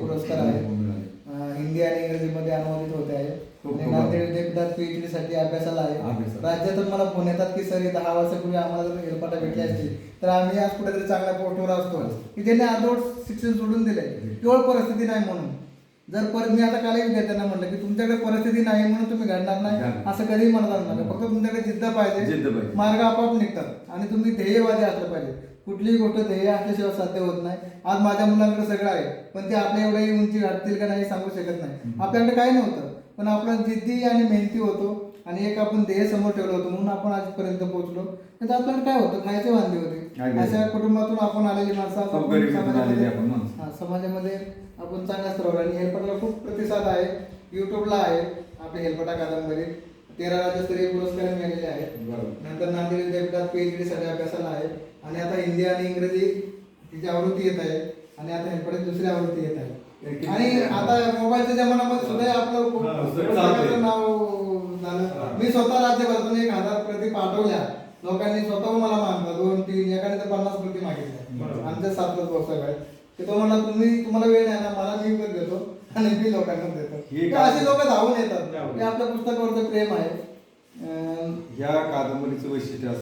पुरस्कार आहे. हो, हिंदी आणि इंग्रजीमध्ये अनुवादित होते आहे. नांदेड विद्यापीठात पीएचडी साठी अभ्यासाला आहे. राज्यातून मला फोन येतात की सर दहा वर्षापूर्वी आम्हाला जर हेलपाटा भेटले असतील तर आम्ही आज कुठेतरी चांगल्या पोस्टवर असतो की ज्यांनी अर्धवट शिक्षण सोडून दिलंय. केवळ परिस्थिती नाही म्हणून. जर पर मी आता कालही विद्यार्थ्यांना म्हटलं की तुमच्याकडे परिस्थिती नाही म्हणून तुम्ही घडणार नाही. असं कधीही म्हणत नाही फक्त तुमच्याकडे जिद्द पाहिजे. मार्ग आपोआप निघतात. आणि तुम्ही ध्येयवादी असलं पाहिजे. कुठलीही गोष्ट ध्येय असल्याशिवाय साध्य होत नाही. आज माझ्या मुलांकडे सगळं आहे पण ते आपल्या एवढ्याही उंची गाठतील का नाही सांगू शकत नाही. आपल्याकडे काही नव्हतं पण आपण जिद्दी आणि मेहनती होतो आणि एक आपण ध्येय समोर ठेवलं होतं म्हणून आपण आजपर्यंत पोहोचलो. तर आपल्याकडे काय होतं खायचे वांदे होते. अशा कुटुंबातून आपण आलेली माणसं समाजामध्ये- आपण चांगल्या स्तरावर आणि हेल्पटाला खूप प्रतिसाद आहे. युट्यूबला आहे आपली हेल्पटा कादंबरी. तेरा राज्यस्तरीय पुरस्कार मिळालेले आहेत. नंतर नांदेड विद्यापीठात पीएचडी साठी अभ्यासाला आहे आणि आता हिंदी आणि इंग्रजी तिची आवृत्ती येत आहे. आणि आता हेल्पटाची दुसरी आवृत्ती येत आहे. आणि आता मोबाईलच्या जमान्यामध्ये सुद्धा आपलं नाव झालं. मी स्वतः राज्यभरातून एक हजार प्रति पाठवल्या. लोकांनी स्वतः मला मागतात दोन तीन एकाने तर पन्नास प्रति मागितल्या. आमच्या सातच पुस्तक आहेत ते तो म्हणला तुम्ही तुम्हाला वेळ नाही ना मला मी पण देतो. आणि मी लोकांना देतो हे काय? अशी लोक धावून येतात. हे आपल्या पुस्तकावरचं प्रेम आहे अं, या कादंबरीचं वैशिष्ट्य असं